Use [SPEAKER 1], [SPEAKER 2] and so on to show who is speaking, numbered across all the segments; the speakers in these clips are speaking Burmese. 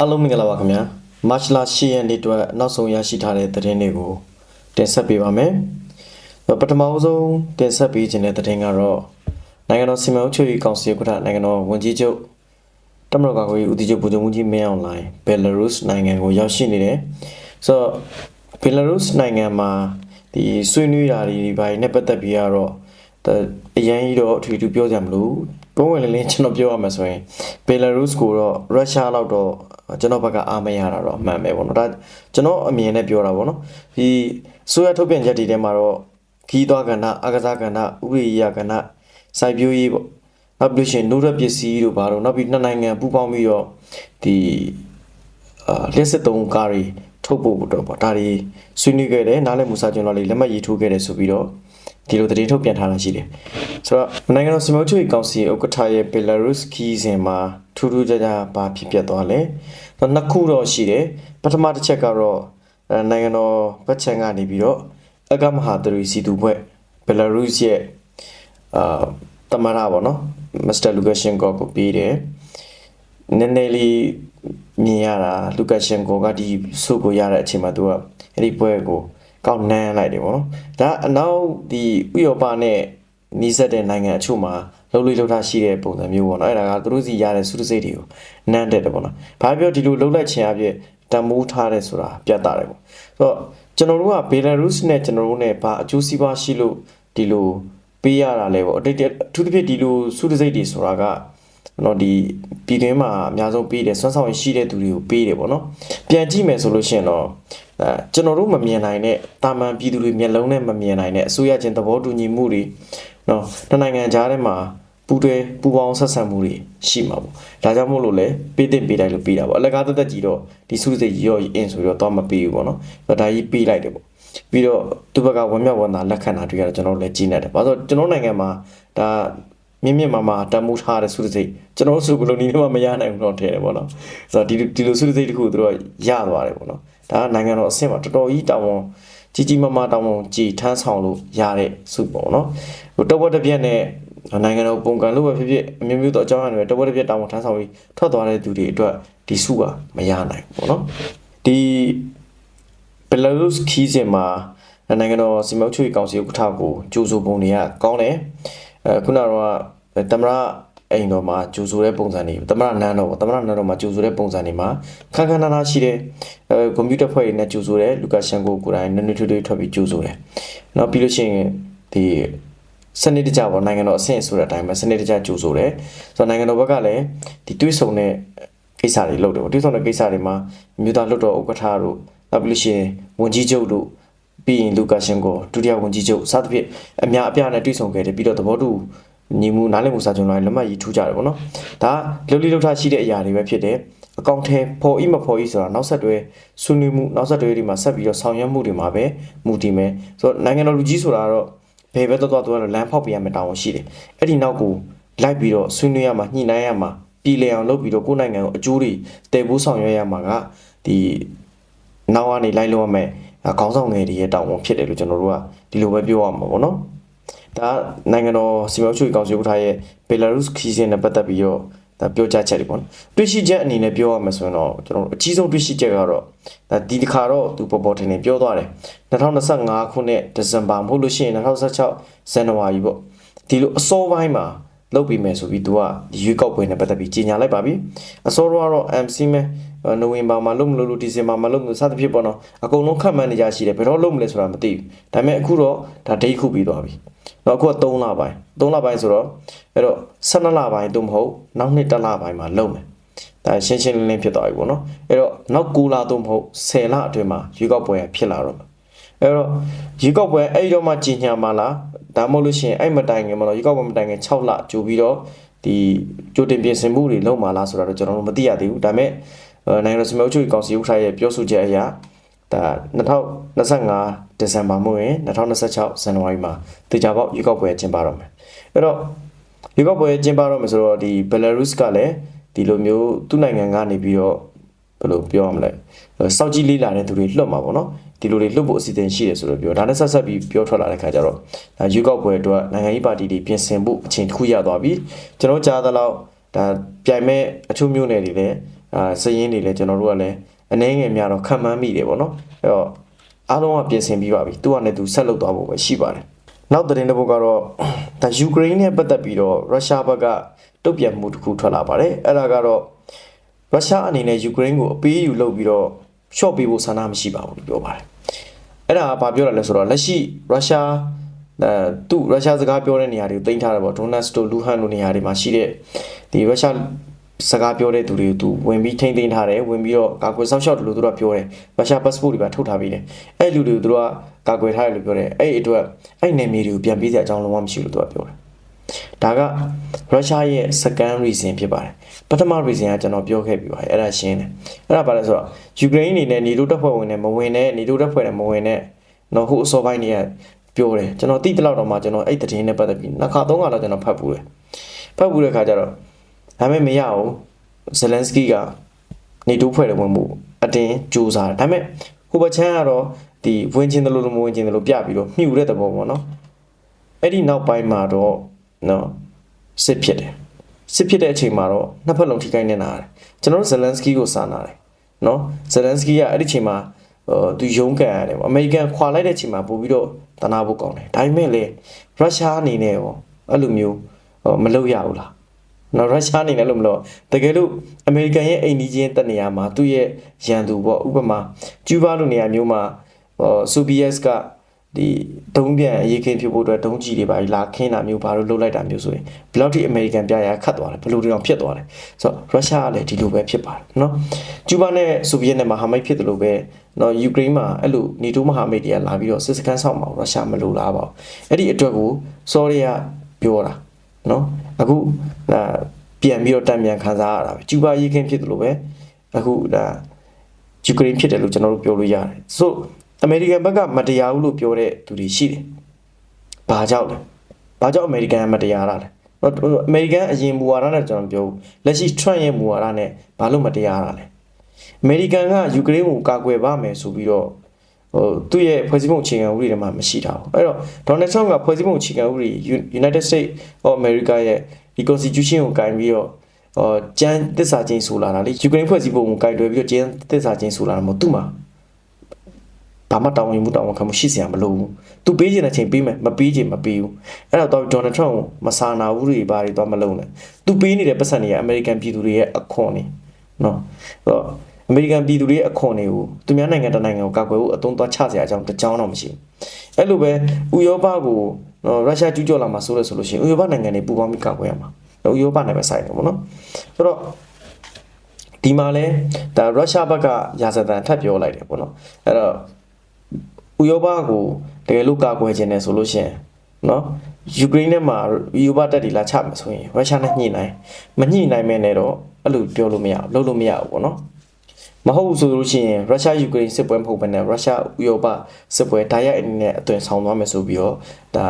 [SPEAKER 1] အားလုံးမင်္ဂလာပါခင်ဗျာမတ်လ10ရက်နေ့အတွက်နောက်ဆုံးရရှိထားတဲ့သတင်းတွေကိုတင်ဆက်ပေးပါမယ်ပထမဆုံးတင်ဆက်ပေးခြင်းတဲ့သတင်းကတော့နိုင်ငံတော်စီမံအုပ်ချုပ်ရေးကောင်စီဥက္ကဋ္ဌနိုင်ငံတော်ဝန်ကြီးချုပ်တမရကာကွယ်ရေးဦးစီးချုပ်ဗိုလ်ချုပ်မှုကြီးမင်းအောင်လှိုင်ဘယ်လာရုစ်နိုင်ငံကိုရောက်ရှိနေတယ်ဆိုတော့ဘယ်လာရုစ်နိုင်ငံမှာဒီဆွေးနွေးတာတွေဒီပိုင်းနဲ့ပတ်သက်ပြီးတော့အရန်ကြီးတော့အထူးထူးပြောကြမလို့ပုံဝင်လင်းလင်းကျွန်တော်ပြောရမှာဆိုရင်ဘယ်လာရုစ်ကိုတော့ရုရှားလောက်တော့ ကျွန်တော်ဘက်ကအားမရတာတော့အမှန်ပဲပေါ့နော်ဒါကျွန်တော်အမြင်နဲ့ပြောတာပေါ့နော်ဒီဆိုရထုတ်ပြန်ချက်တွေထဲမှာတော့ခီးသွားကဏ္ဍအကစားကဏ္ဍဥပဒေရေးကဏ္ဍစိုက်ပျိုးရေးပေါ့နောက်ပြီးလို့ရှိရင်နိုးရက်ပစ္စည်းတို့ဘာလို့နောက်ပြီးနှစ်နိုင်ငံပူးပေါင်းပြီးတော့ဒီအာလက်စစ်သုံးကားတွေ ထုတ်ဖို့တော့ပေါ့ဒါတွေဆွေးနွေးခဲ့တယ်နားလည်မှုစာချုပ်လေးလက်မှတ်ရေးထိုးခဲ့တယ်ဆိုပြီးတော့ဒီလိုသတင်းထုတ်ပြန်ထားတာရှိတယ်ဆိုတော့နိုင်ငံတော်စီမံချုပ်ကောင်စီဥက္ကဋ္ဌရဲ့ Belarus ခီးစဉ်မှာထူးထူးခြားခြားဘာဖြစ်ပျက်သွားလဲနှစ်ခုတော့ရှိတယ်ပထမတစ်ချက်ကတော့နိုင်ငံတော်ဘက်ချန်ကနေပြီးတော့အကမဟာတရီစီတူဘွဲ့ Belarus ရဲ့အာတမရပါတော့မစ္စတာလူကာရှင်ကိုကိုပြီးတယ်နည်းနည်းလေး မြင်ရတာလူကာရှင်ကိုကဒီဆုကိုရတဲ့အချိန်မှာသူကအဲ့ဒီပွဲကိုကောက်နန်းလိုက်တယ်ပေါ့နော်ဒါအနောက်ဒီဥရောပနဲ့နီးစပ်တဲ့နိုင်ငံအချို့မှာလှုပ်လို့လှုပ်ထားရှိတဲ့ပုံစံမျိုးပေါ့နော်အဲ့ဒါကသူတို့စီရတဲ့စုတစိတ်တွေကိုနန်းတက်တယ်ပေါ့နော်ဘာပြောဒီလိုလှုပ်လိုက်ခြင်းအဖြစ်တံမိုးထားတယ်ဆိုတာပြတ်တာတယ်ပေါ့ဆိုတော့ကျွန်တော်တို့ကဘယ်လာရုစ်နဲ့ကျွန်တော်တို့နဲ့ဘာအကျိုးစီးပွားရှိလို့ဒီလိုပေးရတာလဲပေါ့အတိတ်အထူးသဖြင့်ဒီလိုစုတစိတ်တွေဆိုတာက နော်ဒီပြည်တွင်းမှာအများဆုံးပေးတယ်စွမ်းဆောင်ရည်ရှိတဲ့သူတွေကိုပေးတယ်ပေါ့နော်ပြန်ကြည့်မယ်ဆိုလို့ရှိရင်တော့အဲကျွန်တော်တို့မမြင်နိုင်တဲ့တာမန်ပြည်သူတွေမျက်လုံးနဲ့မမြင်နိုင်တဲ့အစိုးရချင်းသဘောတူညီမှုတွေနော်နှစ်နိုင်ငံကြားထဲမှာပူးတွဲပူးပေါင်းဆက်ဆံမှုတွေရှိမှာပေါ့ဒါကြောင့်မို့လို့လဲပေးတင်ပေးလိုက်လို့ပေးတာပေါ့အလကားတက်တက်ကြီးတော့ဒီစုစိတ်ရော့အင်းဆိုတော့တော့မပေးဘူးပေါ့နော်ဒါကြီးပေးလိုက်တယ်ပေါ့ပြီးတော့သူဘက်ကဝမ်းမြောက်ဝမ်းသာလက်ခံတာတွေ့ရတော့ကျွန်တော်လည်းကြီးနေတယ်ဘာလို့ကျွန်တော်နိုင်ငံမှာဒါ မြင့်မြင့်မာမာတမူထားတဲ့စုစိတ်ကျွန်တော်ဆိုဘလို့နီးတော့မရနိုင်ဘူးတော့ထဲတယ်ပေါ့နော်ဆိုတော့ဒီဒီလိုစုစိတ်တခုသူတို့ရသွားတယ်ပေါ့နော်ဒါကနိုင်ငံတော်အဆင့်မှာတော်တော်ကြီးတောင်းဝန်ကြီးကြီးမားမားတောင်းဝန်ကြည်ထမ်းဆောင်လို့ရတဲ့စုပေါ့နော်ဟိုတဝက်တစ်ပြက်နဲ့နိုင်ငံတော်ပုံကံလို့ပဲဖြစ်ဖြစ်အမျိုးမျိုးသောအကြောင်းအရာတွေတဝက်တစ်ပြက်တောင်းဝန်ထမ်းဆောင်ပြီးထွက်သွားတဲ့သူတွေအတွက်ဒီစုကမရနိုင်ဘူးပေါ့နော်ဒီဘယ်လာရုစ်ခီးစဉ်မှာနိုင်ငံတော်စီမံချုပ်ကောင်စီဥက္ကဋ္ဌကိုကြိုးဆိုပုံတွေကကောင်းတယ် အဲခုနကတော့တမရအိမ်တော်မှာကြိုဆိုတဲ့ပုံစံတွေတမရနန်းတော်ပေါ့တမရနန်းတော်မှာကြိုဆိုတဲ့ပုံစံတွေမှာခန်းခန်းနားနားရှိတဲ့အဲကွန်ပျူတာဖွဲ့တွေနဲ့ကြိုဆိုတဲ့လူကာရှန်ကိုကိုယ်တိုင်နွနွထွေးထွေးထွက်ပြီးကြိုဆိုတယ်။နောက်ပြီးလို့ရှိရင်ဒီစနစ်တကျပေါ့နိုင်ငံတော်အဆင့်ဆိုတဲ့အတိုင်းပဲစနစ်တကျကြိုဆိုတယ်။ဆိုတော့နိုင်ငံတော်ဘက်ကလည်းဒီတွေးဆုံတဲ့ကိစ္စတွေလုပ်တယ်ပေါ့တွေးဆုံတဲ့ကိစ္စတွေမှာမြို့သားလွတ်တော်ဥက္ကဋ္ဌတို့နောက်ပြီးလို့ရှိရင်ဝန်ကြီးချုပ်တို့ ပြီးရင်လူကာရှင်ကိုဒုတိယဝန်ကြီးချုပ်စသဖြင့်အများအပြားနဲ့တွေ့ဆုံခဲ့တယ်ပြီးတော့သဘောတူညီမှုနားလည်မှုစာချုပ်လိုက်လက်မှတ်ရေးထိုးကြတယ်ပေါ့နော်ဒါလှုပ်လိလှုပ်ထားရှိတဲ့အရာတွေပဲဖြစ်တယ်အကောင့်ထဲပေါ်ဤမပေါ်ဤဆိုတာနောက်ဆက်တွဲဆွေးနွေးမှုနောက်ဆက်တွဲတွေမှာဆက်ပြီးတော့ဆောင်ရွက်မှုတွေမှာပဲမူတည်မယ်ဆိုတော့နိုင်ငံတော်လူကြီးဆိုတာတော့ဘယ်ဘက်တော့တော့သူကတော့လမ်းဖောက်ပြရမယ်တောင်းဝန်ရှိတယ်အဲ့ဒီနောက်ကိုလိုက်ပြီးတော့ဆွေးနွေးရမှာညှိနှိုင်းရမှာပြည်လည်အောင်လုပ်ပြီးတော့ကိုယ်နိုင်ငံကိုအကျိုးတွေတည်ဖို့ဆောင်ရွက်ရမှာကဒီနောက်ကနေလိုက်လို့ရမယ် ခေါင်းဆောင်ငယ်တွေရဲ့တောင်းဝန်ဖြစ်တယ်လို့ကျွန်တော်တို့ကဒီလိုပဲပြောရမှာပေါ့နော်ဒါနိုင်ငံတော်စီမံချုပ်ကောင်စီဥက္ကဋ္ဌရဲ့ဘယ်လာရုစ်ခီးစဉ်နဲ့ပတ်သက်ပြီးတော့ဒါပြောကြားချက်တွေပေါ့နော်တွေ့ရှိချက်အနေနဲ့ပြောရမယ်ဆိုရင်တော့ကျွန်တော်တို့အကြီးဆုံးတွေ့ရှိချက်ကတော့ဒါဒီတစ်ခါတော့သူပေါ်ပေါ်ထင်ထင်ပြောသွားတယ်2025ခုနှစ်ဒီဇင်ဘာမဟုတ်လို့ရှိရင်2016ဇန်နဝါရီပေါ့ဒီလိုအစောပိုင်းမှာလုပ်ပြီးမယ်ဆိုပြီးသူကဒီရွေးကောက်ပွဲနဲ့ပတ်သက်ပြီးကြေညာလိုက်ပါပြီအစောတော့ MC မဲ နိုဝင်ဘာမှာလုပ်မလို့လို့ဒီဇင်ဘာမှာလုပ်လို့စသဖြင့်ပေါ့နော်အကုန်လုံးခက်မှန်းနေကြရှိတယ်ဘယ်တော့လုပ်မလဲဆိုတာမသိဘူးဒါပေမဲ့အခုတော့ဒါဒိတ်ခုပြီးသွားပြီတော့အခုက3လပိုင်း3လပိုင်းဆိုတော့အဲ့တော့12လပိုင်းသို့မဟုတ်နောက်နှစ်တစ်လပိုင်းမှာလုပ်မယ်ဒါရှင်းရှင်းလင်းလင်းဖြစ်သွားပြီပေါ့နော်အဲ့တော့နောက်9လသို့မဟုတ်10လအတွင်းမှာရွေးကောက်ပွဲဖြစ်လာတော့မယ်အဲ့တော့ရေကောက်ပွဲအဲ့တော့မှကြီးညာမှာလားဒါမှမဟုတ်လို့ရှိရင်အဲ့မတိုင်ခင်မလို့ရေကောက်ပွဲမတိုင်ခင်6လကြိုပြီးတော့ဒီကြိုတင်ပြင်ဆင်မှုတွေလုပ်မှာလားဆိုတာတော့ကျွန်တော်တို့မသိရသေးဘူးဒါပေမဲ့ နိုင်ငံတော်စမအုပ်ချုပ်ရေးကောင်စီဥက္ကဋ္ဌရဲ့ပြောဆိုချက်အရဒါ2025ဒီဇင်ဘာမို့ရင်2026ဇန်နဝါရီမှာတေချာပေါက်ရေကောက်ပွဲကျင်းပတော့မယ်အဲ့တော့ရေကောက်ပွဲကျင်းပတော့မယ်ဆိုတော့ဒီဘယ်လာရုစ်ကလည်းဒီလိုမျိုးသူ့နိုင်ငံကနေပြီးတော့ဘယ်လိုပြောရမလဲစောက်ကြီးလေးလာတဲ့သူတွေလွတ်မှာပေါ့နော်ဒီလိုတွေလွတ်ဖို့အစီအစဉ်ရှိတယ်ဆိုတော့ပြောဒါနဲ့ဆက်ဆက်ပြီးပြောထွက်လာတဲ့ခါကျတော့ဒါရွေးကောက်ပွဲအတွက်နိုင်ငံရေးပါတီတွေပြင်ဆင်ဖို့အချိန်တစ်ခုရသွားပြီကျွန်တော်ကြားသလောက်ဒါပြိုင်မဲ့အချို့မျိုးနယ်တွေလည်း အာစည်ရင်းတွေလည်းကျွန်တော်တို့ကလည်းအနည်းငယ်များတော့ခံမှန်းမိတယ်ပေါ့နော်အဲ့တော့အားလုံးကပြင်ဆင်ပြီးပါပြီသူကလည်းသူဆက်လုပ်သွားဖို့ပဲရှိပါတယ်နောက်သတင်းတစ်ပုဒ်ကတော့ဒါယူကရိန်းနဲ့ပတ်သက်ပြီးတော့ရုရှားဘက်ကတုံ့ပြန်မှုတစ်ခုထွက်လာပါတယ်အဲ့ဒါကတော့ရုရှားအနေနဲ့ယူကရိန်းကိုအပေးအယူလုပ်ပြီးတော့ရှော့ပေးဖို့ဆန္ဒမရှိပါဘူးလို့ပြောပါတယ်အဲ့ဒါကဘာပြောရလဲဆိုတော့လက်ရှိရုရှားအဲသူရုရှားစကားပြောတဲ့နေရာတွေကိုတင်ထားတယ်ပေါ့ဒိုနတ်စတိုလူဟန်လိုနေရာတွေမှာရှိတဲ့ဒီရုရှား စကားပြောတဲ့သူတွေကိုသူဝင်ပြီးထိမ့်သိမ်းထားတယ်ဝင်ပြီးတော့ကာကွယ်စောင့်ရှောက်တယ်လို့သူတို့ကပြောတယ်ရုရှား passport တွေပါထုတ်ထားပြီးတယ်အဲ့လူတွေကိုသူတို့ကကာကွယ်ထားတယ်လို့ပြောတယ်အဲ့အတွက်အဲ့နယ်မြေတွေကိုပြန်ပေးစရာအကြောင်းလုံးဝမရှိလို့သူကပြောတယ်ဒါကရုရှားရဲ့ second reason ဖြစ်ပါတယ်ပထမ reason ကကျွန်တော်ပြောခဲ့ပြီးပါတယ်အဲ့ဒါရှင်းတယ်အဲ့ဒါဘာလဲဆိုတော့ယူကရိန်းအနေနဲ့နေတိုးတပ်ဖွဲ့ဝင်နဲ့မဝင်နဲ့နေတိုးတပ်ဖွဲ့နဲ့မဝင်နဲ့တော့ဟိုအစောပိုင်းတွေကပြောတယ်ကျွန်တော်တိတိလောက်တော့မှကျွန်တော်အဲ့သတင်းနဲ့ပတ်သက်ပြီးနှစ်ခါသုံးခါတော့ကျွန်တော်ဖတ်ပူတယ်ဖတ်ပူတဲ့ခါကျတော့ ဒါပေမဲ့မရဘူးဇယ်လန်စကီကနေတိုးဖွဲ့တယ်ဝင်မှုအတင်းကြိုးစားတယ်ဒါပေမဲ့ဟိုဘချမ်းကတော့ဒီဝင်ချင်းတယ်လို့မဝင်ချင်းတယ်လို့ပြပြီးတော့မြှူတဲ့သဘောပေါ့နော်အဲ့ဒီနောက်ပိုင်းမှာတော့နော်စစ်ဖြစ်တယ်စစ်ဖြစ်တဲ့အချိန်မှာတော့နှစ်ဖက်လုံးထိခိုက်နေတာတယ်ကျွန်တော်တို့ဇယ်လန်စကီကိုစာနာတယ်နော်ဇယ်လန်စကီကအဲ့ဒီအချိန်မှာဟိုသူယုံကန်ရတယ်ပေါ့အမေရိကန်ခွာလိုက်တဲ့အချိန်မှာပို့ပြီးတော့တနာဖို့ကောင်းတယ်ဒါပေမဲ့လေရုရှားအနေနဲ့ရောအဲ့လိုမျိုးဟိုမလုပ်ရဘူးလား နော်ရုရှားအနေနဲ့လို့မလို့တကယ်လို့အမေရိကန်ရဲ့အိမ်နီးချင်းတနေရာမှာသူ့ရဲ့ရန်သူပေါ့ဥပမာကျူးဘာလိုနေရာမျိုးမှာဟိုဆိုဗီယက်ကဒီဒုံးပြန်အရေးခင်းဖြစ်ဖို့အတွက်ဒုံးကြီးတွေပါလာခင်းတာမျိုးဘာလို့လှုပ်လိုက်တာမျိုးဆိုရင်ဘယ်လောက်ထိအမေရိကန်ပြရခတ်သွားလဲဘယ်လိုတွေအောင်ဖြစ်သွားလဲဆိုတော့ရုရှားကလည်းဒီလိုပဲဖြစ်ပါတယ်နော်ကျူးဘာနဲ့ဆိုဗီယက်နဲ့မဟာမိတ်ဖြစ်တယ်လို့ပဲနော်ယူကရိန်းမှာအဲ့လိုနေတိုးမဟာမိတ်တွေကလာပြီးတော့စစ်စခန်းဆောင်မှာရုရှားမလိုလားပါဘူးအဲ့ဒီအတွက်ကိုစောရီးယားပြောတာနော်အခု ဒါပြန်ပြီးတော့တံပြန်ခံစားရတာပဲကျူးဘာရေးခင်းဖြစ်တယ်လို့ပဲအခုဒါယူကရိန်းဖြစ်တယ်လို့ကျွန်တော်တို့ပြောလို့ရတယ်ဆိုအမေရိကန်ဘက်ကမတရားဘူးလို့ပြောတဲ့သူတွေရှိတယ်။ဘာကြောင့်လဲ။ဘာကြောင့်အမေရိကန်ကမတရားတာလဲ။အမေရိကန်အရင်မူဝါဒနဲ့ကျွန်တော်ပြောဘူး။လက်ရှိ Trump ရဲ့မူဝါဒနဲ့ဘာလို့မတရားတာလဲ။အမေရိကန်ကယူကရိန်းကိုကာကွယ်ပါမယ်ဆိုပြီးတော့ဟိုသူ့ရဲ့ဖွဲ့စည်းပုံအခြေခံဥပဒေထဲမှာမရှိတာဘူး။အဲ့တော့ Donald Trump ကဖွဲ့စည်းပုံအခြေခံဥပဒေ United States of America ရဲ့ ဒီ Constitution ကိုကင်ပြီးတော့ဟောကျန်းသစ္စာချင်းဆိုလာတာလေယူကရိန်းဖွဲ့စည်းပုံကိုကင်တွယ်ပြီးတော့ကျန်းသစ္စာချင်းဆိုလာတာမဟုတ်သူ့မှာဘာမှတောင်းဝင်မှုတောင်းဝန်ခံမှုရှိစရာမလိုဘူး။ तू ပေးချင်တဲ့ချိန်ပေးမယ်မပေးချင်မပေးဘူး။အဲ့တော့ဒေါ်နယ်ထရန့်ကိုမဆာနာဘူးတွေဘာတွေတော့မလုပ်နဲ့။ तू ပေးနေတဲ့ပတ်စံတွေကအမေရိကန်ပြည်သူတွေရဲ့အခွန်နေနော်။အဲ့တော့အမေရိကန်ပြည်သူတွေရဲ့အခွန်တွေကိုသူများနိုင်ငံတစ်နိုင်ငံကိုကာကွယ်ဖို့အသုံးသွားချစရာအကြောင်းတစ်ကြောင်းတော့မရှိဘူး။အဲ့လိုပဲဥရောပကိုနော် ရုရှားကျူးကျော်လာမှာဆိုလို့ဆိုလို့ရှိရင်ဥရောပနိုင်ငံတွေပူးပေါင်းပြီးကာကွယ်ရမှာ။ဥရောပနဲ့ပဲဆိုင်တယ်ပေါ့နော်။ဆိုတော့ဒီမှာလဲဒါရုရှားဘက်ကရာဇသံထပ်ပြောလိုက်တယ်ပေါ့နော်။အဲ့တော့ဥရောပကိုတကယ်လို့ကာကွယ်ခြင်းနဲ့ဆိုလို့ရှိရင်နော်ယူကရိန်းနဲ့မှာဥရောပတပ်တွေလာချမှာဆိုရင်ရုရှားနဲ့ညှိနိုင်မညှိနိုင်မဲနဲ့တော့အဲ့လိုပြောလို့မရဘူးလုပ်လို့မရဘူးပေါ့နော် မဟုတ်ဘူးဆိုလို့ရှိရင်ရုရှားယူကရိန်းစစ်ပွဲမဟုတ်ဘဲနဲ့ရုရှားဥရောပစစ်ပွဲဓာတ်ရိုက်အနေနဲ့အသွင်ဆောင်သွားမယ်ဆိုပြီးတော့ဒါ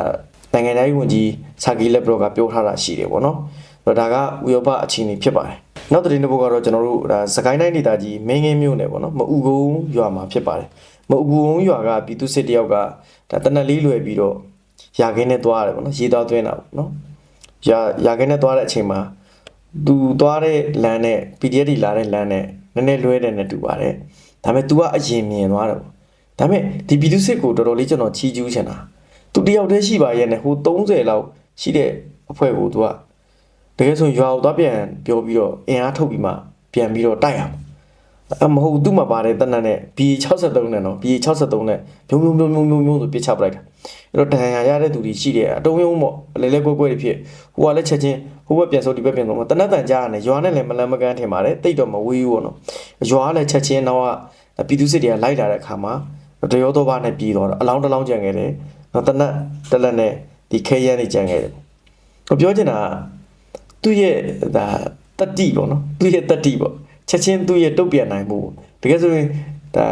[SPEAKER 1] နိုင်ငံသားရေးဝန်ကြီးဆာဂီလက်ဘရော့ကပြောထားတာရှိတယ်ပေါ့နော်ဆိုတော့ဒါကဥရောပအခြေအနေဖြစ်ပါတယ်နောက်သတင်းတစ်ပုဒ်ကတော့ကျွန်တော်တို့ဒါစကိုင်းတိုင်းဒေသကြီးမင်းငင်းမြို့နယ်ပေါ့နော်မအူကုန်းရွာမှာဖြစ်ပါတယ်မအူကုန်းရွာကပြည်သူစစ်တယောက်ကဒါတနက်လေးလွယ်ပြီးတော့ရာခင်းနဲ့သွားရတယ်ပေါ့နော်ရေသွားသွင်းတာပေါ့နော်ရာရာခင်းနဲ့သွားတဲ့အချိန်မှာသူသွားတဲ့လမ်းနဲ့ PDF တွေလာတဲ့လမ်းနဲ့န ည်းနည်းလွဲတယ်နဲ့တူပါတယ်ဒါပေမဲ့ तू ကအရင်မြင်သွားတယ်ပေါ့ဒါပေမဲ့ဒီပြည်သူစစ်ကိုတော်တော်လေးကျွန်တော်ချီးကျူးချင်တာသူတယောက်တည်းရှိပါရဲ့နဲ့ဟို30လောက်ရှိတဲ့အဖွဲ့ကို तू ကတကယ်ဆိုရွာကိုသွားပြန်ပြောပြီးတော့အင်အားထုတ်ပြီးမှပြန်ပြီးတော့တိုက်ရမှာအမဟုတ်သူ့မှာပါတယ်တနက်နဲ့ B63 နဲ့နော် B63 နဲ့ဘုံဘုံဘုံဘုံဘုံဘုံဆိုပြစ်ချပလိုက်တာ အဲ့တော့ဒဏ်ရာရတဲ့သူတွေရှိတယ်အတုံးယုံပေါ့လဲလဲကွဲကွဲတွေဖြစ်ဟိုကလည်းချက်ချင်းဟိုဘက်ပြန်ဆုပ်ဒီဘက်ပြန်ဆုပ်တနက်တန်ကြားရတယ်ရွာနဲ့လည်းမလန်းမကန်းထင်ပါတယ်တိတ်တော့မဝေးဘူးပေါ့နော်ရွာကလည်းချက်ချင်းတော့ပြည်သူစစ်တွေကလိုက်လာတဲ့အခါမှာတရောတော့ဘာနဲ့ပြည်သွားတော့အလောင်းတစ်လောင်းကြံခဲ့တယ်နော်တနက်တလက်နဲ့ဒီခဲရန်နေကြံခဲ့တယ်ဟိုပြောချင်တာသူ့ရဲ့ဒါတတိပေါ့နော်သူ့ရဲ့တတိပေါ့ချက်ချင်းသူ့ရဲ့တုတ်ပြန်နိုင်မှုတကယ်ဆိုရင်ဒါ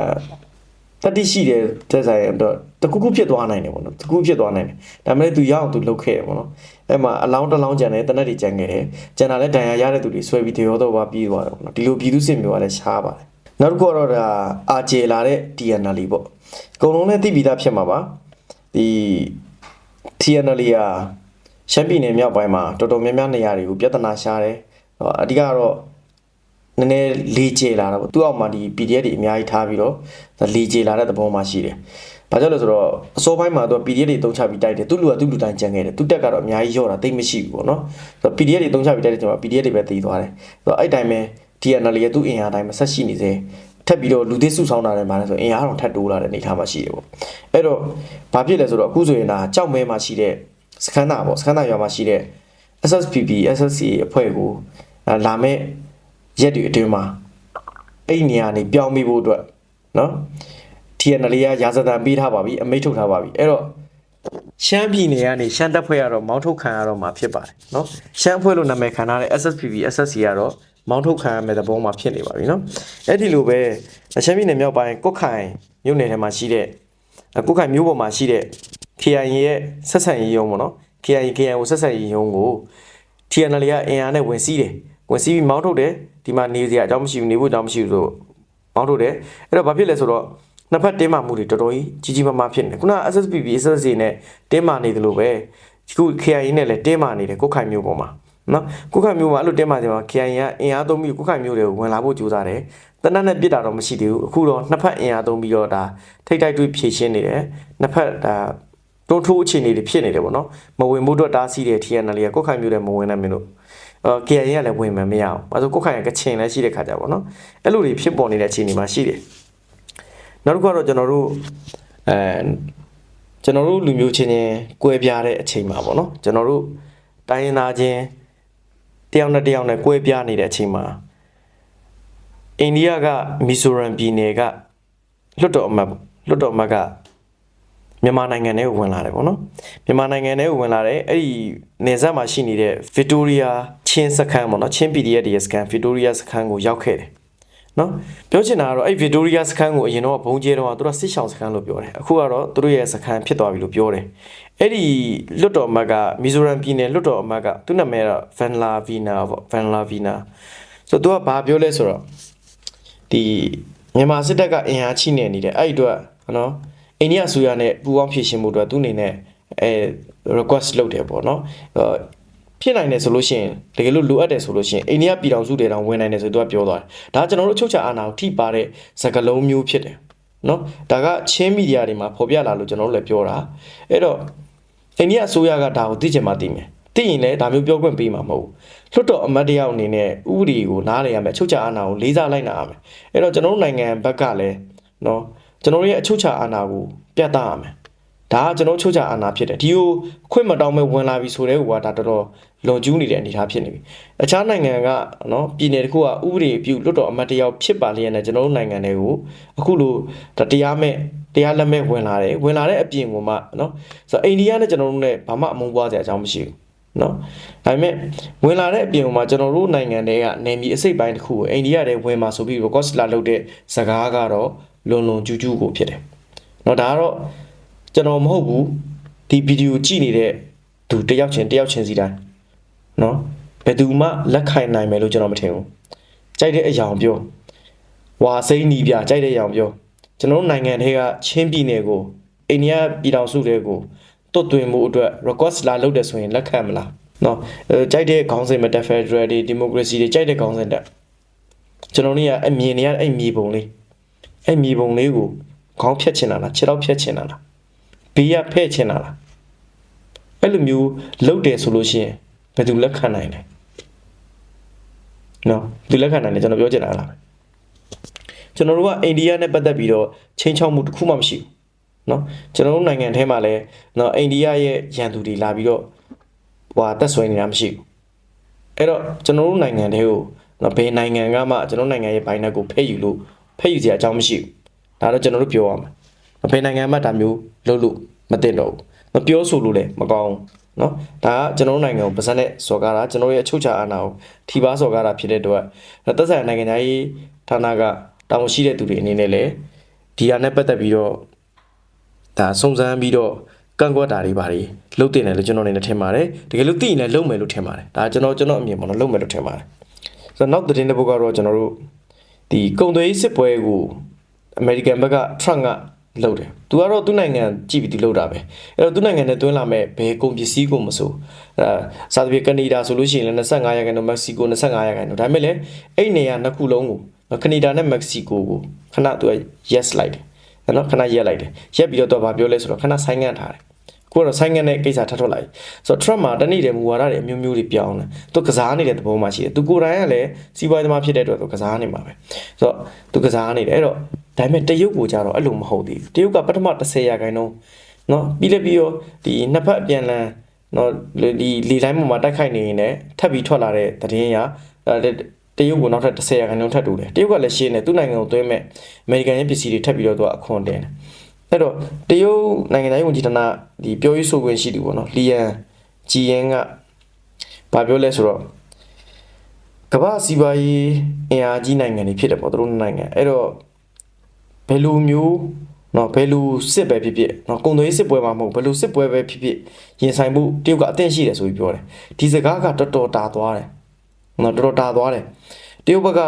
[SPEAKER 1] တတိရှိတယ်တက်ဆိုင်တော့တခုခုဖြစ်သွားနိုင်တယ်ပေါ့နော်တခုဖြစ်သွားနိုင်တယ်ဒါပေမဲ့သူရအောင်သူလှုပ်ခဲ့တယ်ပေါ့နော်အဲ့မှာအလောင်းတစ်လောင်းကြံတယ်တနက်တွေကြံခဲ့တယ်ကြံတာလည်းဒဏ်ရာရတဲ့သူတွေဆွဲပြီးတရောတော့ပါပြီးသွားတယ်ပေါ့နော်ဒီလိုပြည်သူစစ်မျိုးကလည်းရှားပါတယ်နောက်တစ်ခုကတော့ဒါအာဂျေလာတဲ့ TNL ပေါ့အကုန်လုံးလည်းသိပြီးသားဖြစ်မှာပါဒီ TNL ကရှမ်းပြည်နယ်မြောက်ပိုင်းမှာတော်တော်များများနေရာတွေကိုပြဿနာရှားတယ်အဓိကတော့ နည်းနည်းလေကျေလာတာပေါ့သူ့အောက်မှာဒီ PDF တွေအများကြီးထားပြီးတော့လေကျေလာတဲ့သဘောမှရှိတယ်။ဘာကြောင့်လဲဆိုတော့အစောပိုင်းမှာသူက PDF တွေတုံးချပြီးတိုက်တယ်သူ့လူကသူ့လူတိုင်းကြံခဲ့တယ်သူ့တက်ကတော့အများကြီးရော့တာတိတ်မရှိဘူးပေါ့နော်။ဆိုတော့ PDF တွေတုံးချပြီးတိုက်တဲ့ချိန်မှာ PDF တွေပဲတည်သွားတယ်။ဆိုတော့အဲ့တိုင်းပဲ TNL ရဲ့သူ့အင်အားတိုင်းမှာဆက်ရှိနေစေထပ်ပြီးတော့လူသစ်စုဆောင်းတာလည်းမှာလဲဆိုအင်အားတော့ထပ်တိုးလာတဲ့အနေအထားမှာရှိတယ်ပေါ့။အဲ့တော့ဘာဖြစ်လဲဆိုတော့အခုဆိုရင်ဒါကြောက်မဲမှာရှိတဲ့စခန်းသားပေါ့စခန်းသားရွာမှာရှိတဲ့ SSPP SSC အဖွဲ့ကိုလာမဲ့ ရက်တွေအတွင်းမှာအဲ့ဒီနေရာနေပြောင်းပြီးဖို့အတွက်နော် TNL ကရာဇသံပေးထားပါပြီအမိတ်ထုတ်ထားပါပြီအဲ့တော့ရှမ်းပြည်နယ်ကနေရှမ်းတပ်ဖွဲ့ကတော့မောင်းထုတ်ခံရတော့မှာဖြစ်ပါတယ်နော်ရှမ်းအဖွဲ့လို့နာမည်ခံထားတဲ့ SSPP SSC ကတော့မောင်းထုတ်ခံရမယ့်သဘောမှာဖြစ်နေပါပြီနော်အဲ့ဒီလိုပဲရှမ်းပြည်နယ်မြောက်ပိုင်းကုတ်ခိုင်မြို့နယ်ထဲမှာရှိတဲ့ကုတ်ခိုင်မြို့ပေါ်မှာရှိတဲ့ KIA ရဲ့ဆက်ဆံရေးရုံးပေါ့နော် KIA KIA ကိုဆက်ဆံရေးရုံးကို TNL ကအင်အားနဲ့ဝင်စီးတယ် ဝင်စီးပြီးမောင်းထုတ်တယ်ဒီမှာနေစရာအကြောင်းမရှိဘူးနေဖို့အကြောင်းမရှိဘူးဆိုမောင်းထုတ်တယ်အဲ့တော့ဘာဖြစ်လဲဆိုတော့နှစ်ဖက်တင်းမာမှုတွေတော်တော်ကြီးကြီးကြီးမားမားဖြစ်နေတယ်ခုန SSPP SSC နဲ့တင်းမာနေတယ်လို့ပဲခု KIA နဲ့လည်းတင်းမာနေတယ်ကိုခိုင်မျိုးပေါ်မှာနော်ကိုခိုင်မျိုးမှာအဲ့လိုတင်းမာနေမှာ KIA ကအင်အားသုံးပြီးကိုခိုင်မျိုးတွေကိုဝင်လာဖို့ကြိုးစားတယ်တနက်နဲ့ပြစ်တာတော့မရှိသေးဘူးအခုတော့နှစ်ဖက်အင်အားသုံးပြီးတော့ဒါထိတ်တိုက်တွေ့ဖြည့်ရှင်းနေတယ်နှစ်ဖက်ဒါတွန်းထိုးအခြေအနေတွေဖြစ်နေတယ်ပေါ့နော်မဝင်မှုအတွက်တားဆီးတယ် TNL ကကိုခိုင်မျိုးတွေမဝင်နိုင်မင်းတို့အော် KIA ကလည်းဝင်မှမရအောင်အဲဆိုကိုခိုင်ကကချင်လည်းရှိတဲ့ခါကြပါတော့အဲ့လိုတွေဖြစ်ပေါ်နေတဲ့အခြေအနေမှာရှိတယ်နောက်တစ်ခုကတော့ကျွန်တော်တို့အဲကျွန်တော်တို့လူမျိုးချင်းချင်းကွဲပြားတဲ့အချိန်မှာပေါ့နော်ကျွန်တော်တို့တိုင်းရင်းသားချင်းတယောက်နဲ့တယောက်နဲ့ကွဲပြားနေတဲ့အချိန်မှာအိန္ဒိယကမီဇိုရမ်ပြည်နယ်ကလွတ်တော်အမတ်လွတ်တော်အမတ်က မြန်မာနိုင်ငံထဲကိုဝင်လာတယ်ပေါ့နော်မြန်မာနိုင်ငံထဲကိုဝင်လာတယ်အဲ့ဒီနေဆက်မှာရှိနေတဲ့ Victoria ချင်းစခန်းပေါ့နော်ချင်း PDF ရဲ့စခန်း Victoria စခန်းကိုရောက်ခဲ့တယ်နော်ပြောချင်တာကတော့အဲ့ Victoria စခန်းကိုအရင်တော့ဘုံကျဲတော့သူတို့စစ်ဆောင်စခန်းလို့ပြောတယ်အခုကတော့သူတို့ရဲ့စခန်းဖြစ်သွားပြီလို့ပြောတယ်အဲ့ဒီလွတ်တော်အမတ်ကမီဇိုရမ်ပြည်နယ်လွတ်တော်အမတ်ကသူ့နာမည်က Van La Vina ပေါ့ Van La Vina ဆိုတော့သူကဘာပြောလဲဆိုတော့ဒီမြန်မာစစ်တပ်ကအင်အားချိနေနေတယ်အဲ့ဒီအတွက်နော် အိန္ဒိယဆိုရနဲ့ပူပေါင်းဖြည့်ရှင်မှုအတွက်သူအနေနဲ့အဲ request လုပ်တယ်ပေါ့နော်အဲဖြစ်နိုင်တယ်ဆိုလို့ရှိရင်တကယ်လို့လိုအပ်တယ်ဆိုလို့ရှိရင်အိန္ဒိယပြည်တော်စုတွေတောင်ဝင်နိုင်တယ်ဆိုသူကပြောသွားတယ်ဒါကကျွန်တော်တို့အချုပ်ချာအာဏာကိုထိပါတဲ့စကားလုံးမျိုးဖြစ်တယ်နော်ဒါကချင်းမီဒီယာတွေမှာဖော်ပြလာလို့ကျွန်တော်တို့လည်းပြောတာအဲ့တော့အိန္ဒိယအစိုးရကဒါကိုသိချင်မှသိမယ်သိရင်လည်းဒါမျိုးပြောခွင့်ပေးမှာမဟုတ်ဘူးလွတ်တော်အမတ်တယောက်အနေနဲ့ဥပဒေကိုနားလည်ရမယ်အချုပ်ချာအာဏာကိုလေးစားလိုက်နာရမယ်အဲ့တော့ကျွန်တော်တို့နိုင်ငံဘက်ကလည်းနော် ကျွန်တော်တို့ရဲ့အချုပ်ချာအာဏာကိုပြတ်သားရမယ်ဒါကကျွန်တော်ချုပ်ချာအာဏာဖြစ်တယ်ဒီကိုခွင့်မတောင်းမဲ့ဝင်လာပြီဆိုတဲ့ဟိုကဒါတော်တော်လွန်ကျူးနေတဲ့အနေအထားဖြစ်နေပြီအခြားနိုင်ငံကနော်ပြည်နယ်တစ်ခုကဥပဒေပြုလွတ်တော်အမတ်တယောက်ဖြစ်ပါလျက်နဲ့ကျွန်တော်တို့နိုင်ငံတွေကိုအခုလိုဒါတရားမဲ့တရားလက်မဲ့ဝင်လာတယ်ဝင်လာတဲ့အပြင်ကမှနော်ဆိုတော့အိန္ဒိယနဲ့ကျွန်တော်တို့နဲ့ဘာမှအမုန်းပွားစရာအကြောင်းမရှိဘူးနော်ဒါပေမဲ့ဝင်လာတဲ့အပြင်မှာကျွန်တော်တို့နိုင်ငံတွေကနေမီအစိတ်ပိုင်းတစ်ခုကိုအိန္ဒိယတွေဝင်มาဆိုပြီး request လာလုပ်တဲ့ဇကားကတော့ လွန်လွန်ကျူးကျူးကိုဖြစ်တယ်เนาะဒါကတော့ကျွန်တော်မဟုတ်ဘူးဒီဗီဒီယိုကြည့်နေတဲ့သူတယောက်ချင်းတယောက်ချင်းစီတိုင်းเนาะဘယ်သူမှလက်ခံနိုင်မယ်လို့ကျွန်တော်မထင်ဘူးကြိုက်တဲ့အရာပြောဝါစိမ့်နီးပြကြိုက်တဲ့အရာပြောကျွန်တော်တို့နိုင်ငံတွေကချင်းပြည်နယ်ကိုအိန္ဒိယပြည်တော်စုတွေကိုတွတ်တွင်မှုအတွက် request လာလုပ်တယ်ဆိုရင်လက်ခံမလားเนาะကြိုက်တဲ့ခေါင်းစဉ်မတက် Federal တွေ Democracy တွေကြိုက်တဲ့ခေါင်းစဉ်တက်ကျွန်တော်တို့ကအမြင်တွေကအဲ့မြေပုံလေး အဲ့မြေပုံလေးကိုခေါင်းဖြတ်ချင်တာလားခြေထောက်ဖြတ်ချင်တာလားဘေးရဖဲ့ချင်တာလားအဲ့လိုမျိုးလုပ်တယ်ဆိုလို့ရှိရင်ဘယ်သူလက်ခံနိုင်လဲနော်ဘယ်သူလက်ခံနိုင်လဲကျွန်တော်ပြောချင်တာလားကျွန်တော်တို့ကအိန္ဒိယနဲ့ပတ်သက်ပြီးတော့ချင်းချောက်မှုတစ်ခုမှမရှိဘူးနော်ကျွန်တော်တို့နိုင်ငံထဲမှာလည်းနော်အိန္ဒိယရဲ့ရန်သူတွေလာပြီးတော့ဟွာတက်ဆွဲနေတာမရှိဘူးအဲ့တော့ကျွန်တော်တို့နိုင်ငံထဲကိုနော်ဘယ်နိုင်ငံကမှကျွန်တော်နိုင်ငံရဲ့ဘိုင်း net ကိုဖဲ့ယူလို့ ဖဲ့ယူစရာအကြောင်းမရှိဘူးဒါတော့ကျွန်တော်တို့ပြောရမှာဘယ်နိုင်ငံမှဒါမျိုးလုပ်လို့မတင်တော့ဘူးမပြောဆိုလို့လည်းမကောင်းဘူးเนาะဒါကကျွန်တော်တို့နိုင်ငံကိုပါစက်နဲ့စော်ကားတာကျွန်တော်ရဲ့အချုပ်ချာအာဏာကိုထိပါစော်ကားတာဖြစ်တဲ့အတွက်သက်ဆိုင်ရာနိုင်ငံသားရေးဌာနကတာဝန်ရှိတဲ့သူတွေအနေနဲ့လည်းဒီဟာနဲ့ပတ်သက်ပြီးတော့ဒါစုံစမ်းပြီးတော့ကန့်ကွက်တာတွေပါတယ်လုတ်တင်တယ်လို့ကျွန်တော်အနေနဲ့ထင်ပါတယ်တကယ်လို့သိရင်လည်းလုံမယ်လို့ထင်ပါတယ်ဒါကျွန်တော်ကျွန်တော်အမြင်ပေါ့နော်လုံမယ်လို့ထင်ပါတယ်ဆိုတော့နောက်သတင်းတစ်ပုဒ်ကတော့ကျွန်တော်တို့ ဒီကုံသွေးစစ်ပွဲကိုအမေရိကန်ဘက်က Trump ကလုပ်တယ်သူကတော့သူ့နိုင်ငံကြည့်ပြီးသူလုပ်တာပဲအဲ့တော့သူ့နိုင်ငံနဲ့တွင်းလာမဲ့ဘယ်ကုန်ပစ္စည်းကိုမဆိုအဲစာသဖြင့်ကနေဒါဆိုလို့ရှိရင်လည်း25ရာခိုင်နှုန်းမက္ကဆီကို25ရာခိုင်နှုန်းဒါပေမဲ့လည်းအဲ့နေရာနှစ်ခုလုံးကိုကနေဒါနဲ့မက္ကဆီကိုကိုခဏသူက yes လိုက်တယ်နော်ခဏရက်လိုက်တယ်ရက်ပြီးတော့သူကဘာပြောလဲဆိုတော့ခဏဆိုင်းငံ့ထားတယ် ခုကတော့ဆိုင်ငံတဲ့ကိစ္စထပ်ထွက်လာပြီဆိုတော့ Trump မှာတနေ့တည်းမူဝါဒတွေအမျိုးမျိုးတွေပြောင်းလာသူကစားနေတဲ့သဘောမှရှိတယ်သူကိုယ်တိုင်ကလည်းစီးပွားရေးသမားဖြစ်တဲ့အတွက်သူကစားနေမှာပဲဆိုတော့သူကစားနေတယ်အဲ့တော့ဒါပေမဲ့တရုတ်ကိုကြတော့အဲ့လိုမဟုတ်သေးဘူးတရုတ်ကပထမ30ရာခိုင်နှုန်းเนาะပြီးလက်ပြီးတော့ဒီနှစ်ဖက်အပြန်လန်းเนาะဒီလေတိုင်းပေါ်မှာတိုက်ခိုက်နေရင်လည်းထပ်ပြီးထွက်လာတဲ့သတင်းရတရုတ်ကနောက်ထပ်30ရာခိုင်နှုန်းထပ်တူတယ်တရုတ်ကလည်းရှင်းတယ်သူ့နိုင်ငံကိုသွင်းမဲ့အမေရိကန်ရဲ့ပစ္စည်းတွေထပ်ပြီးတော့သူကအခွန်တင်တယ် အဲ့တော့တရုတ်နိုင်ငံတိုင်းဝန်ကြီးဌာနဒီပြောရေးဆိုခွင့်ရှိသူပေါ့နော်လီယန်ဂျီယန်ကဘာပြောလဲဆိုတော့ကမ္ဘာစီးပွားရေးအင်အားကြီးနိုင်ငံတွေဖြစ်တယ်ပေါ့သူတို့နိုင်ငံအဲ့တော့ဘယ်လိုမျိုးနော်ဘယ်လိုစစ်ပဲဖြစ်ဖြစ်နော်ကုံသွေးစစ်ပွဲမှာမဟုတ်ဘယ်လိုစစ်ပွဲပဲဖြစ်ဖြစ်ရင်ဆိုင်မှုတရုတ်ကအသင့်ရှိတယ်ဆိုပြီးပြောတယ်ဒီစကားကတော်တော်တာသွားတယ်နော်တော်တော်တာသွားတယ် တရုတ်ဘက်က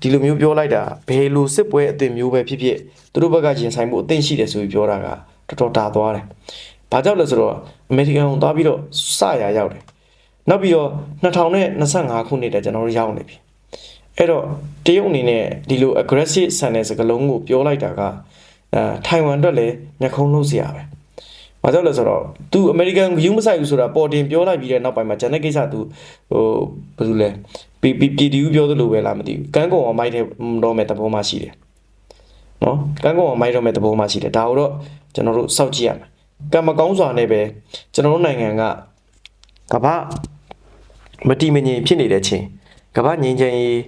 [SPEAKER 1] ဒီလိုမျိုးပြောလိုက်တာဘယ်လိုစစ်ပွဲအသင့်မျိုးပဲဖြစ်ဖြစ်သူတို့ဘက်ကရင်ဆိုင်မှုအသင့်ရှိတယ်ဆိုပြီးပြောတာကတော်တော်တာသွားတယ်ဘာကြောင့်လဲဆိုတော့အမေရိကန်ကိုသွားပြီးတော့စရရောက်တယ်နောက်ပြီးတော့2025ခုနှစ်တည်းကျွန်တော်တို့ရောက်နေပြီအဲ့တော့တရုတ်အနေနဲ့ဒီလို aggressive ဆန်တဲ့စကားလုံးကိုပြောလိုက်တာကအဲထိုင်ဝမ်အတွက်လည်းမျက်ခုံးလို့စရာပဲ။ဘာကြောင့်လဲဆိုတော့ तू American view မဆိုင်ဘူးဆိုတာပေါ်တင်ပြောလိုက်ပြီးတဲ့နောက်ပိုင်းမှာဂျန်တဲ့ကိစ္စ तू ဟိုဘယ်လိုလဲ ပီပီပီဒီယူပြောသလိုပဲလားမသိဘူး။ကန်းကုံအောင်မိုက်တဲ့တော့မဲ့သဘောမှရှိတယ်။နော်ကန်းကုံအောင်မိုက်တော့မဲ့သဘောမှရှိတယ်။ဒါကိုတော့ကျွန်တော်တို့စောင့်ကြည့်ရမယ်။ကံမကောင်းစွာနဲ့ပဲကျွန်တော်တို့နိုင်ငံကကမ္ဘာမတိမငြိမ်ဖြစ်နေတဲ့အချိန်ကမ္ဘာငြိမ်ချမ်းရေး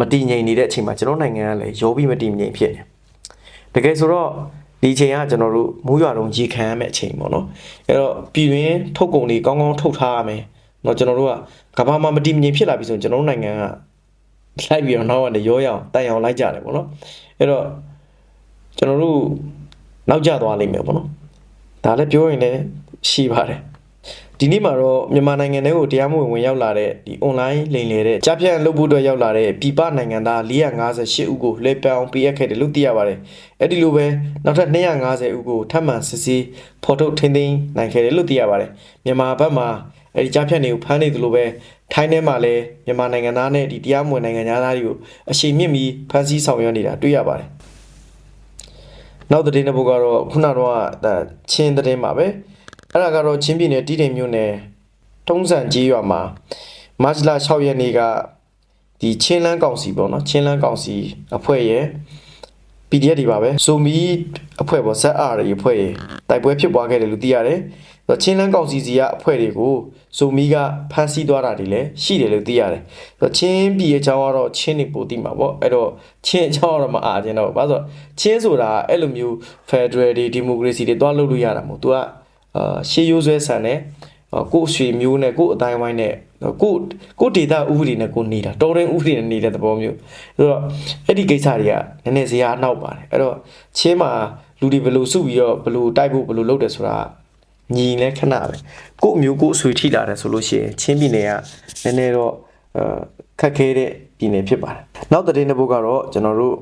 [SPEAKER 1] မတည်ငြိမ်နေတဲ့အချိန်မှာကျွန်တော်နိုင်ငံကလည်းရောပြီးမတည်ငြိမ်ဖြစ်နေတကယ်ဆိုတော့ဒီအချိန်ကကျွန်တော်တို့မူးရွာတုံရေခံရမယ့်အချိန်ပေါ့နော်အဲ့တော့ပြည်တွင်းထုတ်ကုန်တွေကောင်းကောင်းထုတ်ထားရမယ် နော်ကျွန်တော်တို့ကကဘာမှာမတည်မငြိမ်ဖြစ်လာပြီဆိုရင်ကျွန်တော်တို့နိုင်ငံကလိုက်ပြီးတော့နောက်ကနေရောရအောင်တိုင်အောင်လိုက်ကြတယ်ပေါ့နော်အဲ့တော့ကျွန်တော်တို့နောက်ကျသွားလိမ့်မယ်ပေါ့နော်ဒါလည်းပြောရင်လည်းရှိပါတယ်ဒီနေ့မှာတော့မြန်မာနိုင်ငံထဲကိုတရားမဝင်ဝင်ရောက်လာတဲ့ဒီ online လိမ်လည်တဲ့ကြားဖြန့်လုပ်ဖို့အတွက်ရောက်လာတဲ့ပြည်ပနိုင်ငံသား458ဦးကိုလွှဲပြောင်းပေးအပ်ခဲ့တယ်လို့သိရပါတယ်။အဲ့ဒီလိုပဲနောက်ထပ်250ဦးကိုထပ်မံစစ်ဆေးဖော်ထုတ်ထိန်းသိမ်းနိုင်ခဲ့တယ်လို့သိရပါတယ်။မြန်မာဘက်မှာ အဲ့ဒီကြားဖြတ်တွေကိုဖမ်းနေသလိုပဲထိုင်းထဲမှာလည်းမြန်မာနိုင်ငံသားနဲ့ဒီတရားမဝင်နိုင်ငံသားတွေကိုအရှိန်မြင့်ပြီးဖမ်းဆီးဆောင်ရွက်နေတာတွေ့ရပါတယ်။နောက်သတင်းတစ်ပုဒ်ကတော့ခုနကတော့ချင်းသတင်းပါပဲ။အဲ့ဒါကတော့ချင်းပြည်နယ်တီးတိမ်မြို့နယ်ထုံးစံကြီးရွာမှာမတ်လ6ရက်နေ့ကဒီချင်းလန်းကောင်စီပေါ့နော်ချင်းလန်းကောင်စီအဖွဲ့ရဲ့ PDF တွေပါပဲဇိုမီအဖွဲ့ပေါ့ ZR တွေအဖွဲ့ရဲ့တိုက်ပွဲဖြစ်ပွားခဲ့တယ်လို့သိရတယ်။ ဆိုချင်းလန်းကောင်စီစီကအဖွဲ့တွေကိုဇိုမီကဖမ်းဆီးသွားတာတွေလည်းရှိတယ်လို့သိရတယ်။ဆိုချင်းပြည်အကြောင်းကတော့ချင်းနေပိုသိမှာပေါ့။အဲ့တော့ချင်းအကြောင်းကတော့မအားခြင်းတော့ဘာလို့ဆိုချင်းဆိုတာအဲ့လိုမျိုး Federal တွေ Democracy တွေတွားလုပ်လို့ရတာမဟုတ်။ तू ကအာရှေးရိုးဆွဲဆန်တဲ့ကို့ရွှေမျိုးနဲ့ကို့အတိုင်းဝိုင်းနဲ့ကို့ကို့ဒေတာဥပဒေနဲ့ကိုနေတာတော်ရင်ဥပဒေနဲ့နေတဲ့သဘောမျိုးဆိုတော့အဲ့ဒီကိစ္စတွေကနည်းနည်းဇရာအနောက်ပါတယ်အဲ့တော့ချင်းမှာလူတွေဘယ်လိုစုပြီးတော့ဘယ်လိုတိုက်ဖို့ဘယ်လိုလုပ်တယ်ဆိုတာ ညီလဲခဏပဲကို့မျိုးကို့ဆွေထိလာတယ်ဆိုလို့ရှိရင်ချင်းပြည်နယ်ကနည်းနည်းတော့အာခက်ခဲတဲ့ပြည်နယ်ဖြစ်ပါတယ်နောက်သတင်းတစ်ပုဒ်ကတော့ကျွန်တော်တို့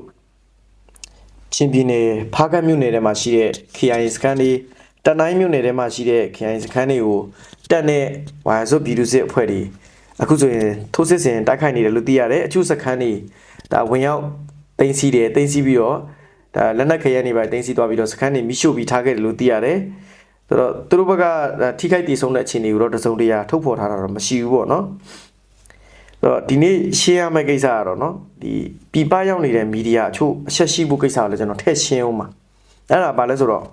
[SPEAKER 1] ချင်းပြည်နယ်ဖားကတ်မြို့နယ်ထဲမှာရှိတဲ့ KIA စကန်လေးတနိုင်းမြို့နယ်ထဲမှာရှိတဲ့ KIA စခန်းတွေကိုတက်နဲ့ဝါရစွပြည်သူစစ်အဖွဲ့တွေအခုဆိုရင်ထိုးစစ်ဆင်တိုက်ခိုက်နေတယ်လို့သိရတယ်အချို့စခန်းတွေဒါဝင်ရောက်တင်စီတယ်တင်စီပြီးတော့ဒါလက်နက်ခဲယမ်းတွေပါတင်စီသွားပြီးတော့စခန်းတွေမိရှို့ပြီးထားခဲ့တယ်လို့သိရတယ် ဆိုတော့သူတို့ဘက်ကထိခိုက်တည်ဆုံးတဲ့အခြေအနေကိုတော့တစုံတရာထုတ်ဖော်ထားတာတော့မရှိဘူးပေါ့နော်ဆိုတော့ဒီနေ့ရှင်းရမယ့်ကိစ္စကတော့နော်ဒီပြပရောက်နေတဲ့မီဒီယာအချို့အချက်ရှိဖို့ကိစ္စကိုလည်းကျွန်တော်ထည့်ရှင်းအောင်ပါအဲ့ဒါဘာလဲဆိုတော့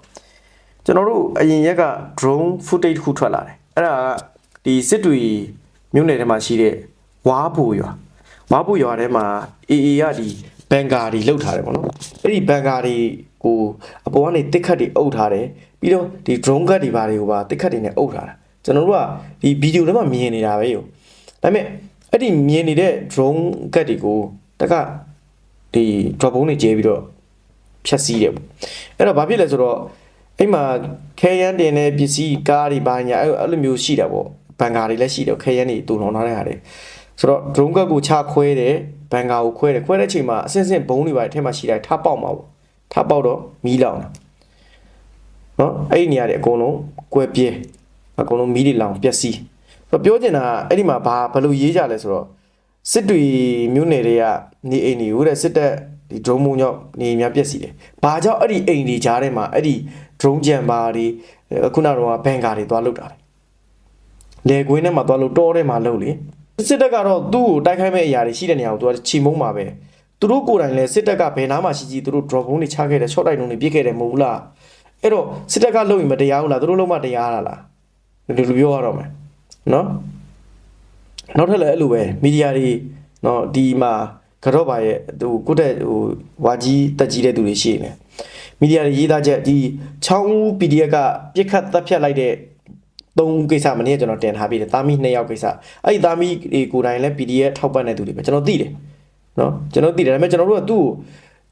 [SPEAKER 1] ကျွန်တော်တို့အရင်ရက်က drone footage တစ်ခုထွက်လာတယ်အဲ့ဒါကဒီစစ်တွေမြို့နယ်ထဲမှာရှိတဲ့ဝါဘူရွာဝါဘူရွာထဲမှာ AA ကဒီဘန်ကာတွေလောက်ထားတယ်ပေါ့နော်အဲ့ဒီဘန်ကာတွေကိုအပေါ်ကနေတစ်ခတ်တွေအုပ်ထားတယ် ပြီးတော့ဒီ drone ကတ်တွေဘာတွေကိုပါတစ်ခတ်တွေနဲ့အုပ်ထားတာကျွန်တော်တို့ကဒီဗီဒီယိုထဲမှာမြင်နေတာပဲယောဒါပေမဲ့အဲ့ဒီမြင်နေတဲ့ drone ကတ်တွေကိုတကဒီ drop ဘုံတွေကျဲပြီးတော့ဖြတ်စီးတယ်ပေါ့အဲ့တော့ဘာဖြစ်လဲဆိုတော့အဲ့မှာခဲရန်တင်တဲ့ပစ္စည်းကားတွေဘာညာအဲ့လိုမျိုးရှိတာပေါ့ဘန်ကာတွေလည်းရှိတယ်ခဲရန်တွေတူလောင်ထားတဲ့ဟာတွေဆိုတော့ drone ကတ်ကိုချခွဲတယ်ဘန်ကာကိုခွဲတယ်ခွဲတဲ့အချိန်မှာအစင်းစင်းဘုံတွေပါအထက်မှာရှိတာထားပေါက်မှာပေါ့ထားပေါက်တော့မီးလောင်တာ နော်အဲ့ဒီနေရာတွေအကုန်လုံးကွဲပြဲအကုန်လုံးမီးတွေလောင်ပျက်စီးဆိုတော့ပြောချင်တာကအဲ့ဒီမှာဘာဘယ်လိုရေးကြလဲဆိုတော့စစ်တွေမြို့နယ်တွေကနေအိမ်တွေကိုတဲ့စစ်တပ်ဒီ drone မိုးကြောင့်နေအိမ်များပျက်စီးတယ်။ဘာကြောင့်အဲ့ဒီအိမ်တွေကြားထဲမှာအဲ့ဒီ drone ကြံပါတွေခုနကတော့ဘန်ကာတွေသွားလုတာလေလေကွင်းထဲမှာသွားလို့တောထဲမှာလုလေစစ်တပ်ကတော့သူ့ကိုတိုက်ခိုက်မဲ့အရာတွေရှိတဲ့နေရာကိုသူကချီမုံမှာပဲသူတို့ကိုယ်တိုင်လည်းစစ်တပ်ကဘယ်နားမှာရှိရှိသူတို့ drop ဘုံတွေချခဲ့တယ် short တိုက်လုံးတွေပြစ်ခဲ့တယ်မဟုတ်ဘူးလား အဲ့တော့စစ်တပ်ကလုံရင်မတရားဘူးလားသူတို့လုံမတရားတာလားဒီလိုပြောရတော့မယ်နော်နောက်ထပ်လည်းအဲ့လိုပဲမီဒီယာတွေနော်ဒီမှာကတော့ပါရဲ့ဟိုကိုတက်ဟိုဝါကြီးတက်ကြီးတဲ့သူတွေရှိနေမီဒီယာတွေရေးသားချက်ဒီချောင်းဦး PDF ကပြစ်ခတ်တပ်ဖြတ်လိုက်တဲ့သုံးကိစ္စမနေ့ကကျွန်တော်တင်ထားပြီးတယ်တာမီနှစ်ယောက်ကိစ္စအဲ့ဒီတာမီတွေကိုယ်တိုင်လည်း PDF ထောက်ပံ့တဲ့သူတွေပဲကျွန်တော်သိတယ်နော်ကျွန်တော်သိတယ်ဒါပေမဲ့ကျွန်တော်တို့ကသူ့ကို